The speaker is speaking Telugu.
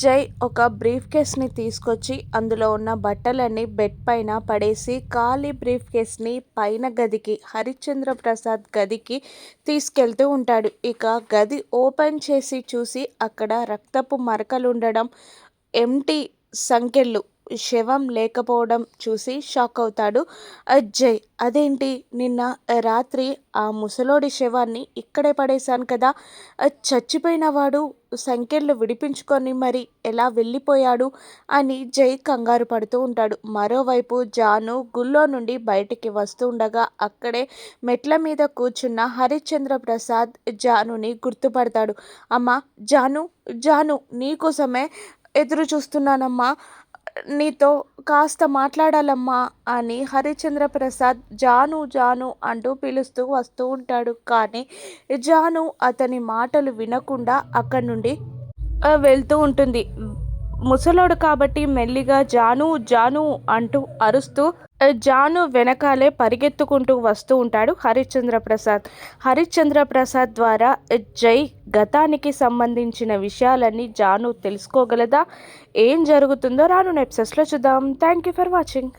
జై ఒక బ్రీఫ్ కేస్ని తీసుకొచ్చి అందులో ఉన్న బట్టలన్నీ బెడ్ పైన పడేసి ఖాళీ బ్రీఫ్ కేస్ని పైన గదికి హరిశ్చంద్ర ప్రసాద్ గదికి తీసుకెళ్తూ ఉంటాడు. ఇక గది ఓపెన్ చేసి చూసి అక్కడ రక్తపు మరకలు ఉండడం ఎంటీ సంకెళ్ళు శవం లేకపోవడం చూసి షాక్ అవుతాడు. అజ్జయ్ అదేంటి? నిన్న రాత్రి ఆ ముసలోడి శవాన్ని ఇక్కడే పడేశాను కదా. చచ్చిపోయిన వాడు సంఖ్యలు విడిపించుకొని మరి ఎలా వెళ్ళిపోయాడు అని జై కంగారు పడుతూ ఉంటాడు. మరోవైపు జాను గుళ్ళో నుండి బయటికి వస్తుండగా అక్కడే మెట్ల మీద కూర్చున్న హరిశ్చంద్ర ప్రసాద్ జానుని గుర్తుపడతాడు. అమ్మ జాను జాను నీకోసమే ఎదురు చూస్తున్నానమ్మా నీతో కాస్త మాట్లాడాలమ్మా అని హరిచంద్ర ప్రసాద్ జాను జాను అంటూ పిలుస్తూ వస్తూ ఉంటాడు. కానీ జాను అతని మాటలు వినకుండా అక్కడి నుండి వెళ్తూ ఉంటుంది. ముసలోడు కాబట్టి మెల్లిగా జాను జాను అంటూ అరుస్తూ జాను వెనకాలే పరిగెత్తుకుంటూ వస్తూ ఉంటాడు హరిశ్చంద్ర ప్రసాద్ హరిశ్చంద్ర ప్రసాద్ ద్వారా జై గతానికి సంబంధించిన విషయాలన్నీ జాను తెలుసుకోగలదా? ఏం జరుగుతుందో రాను నెప్సెస్లో చూద్దాం. Thank you for watching.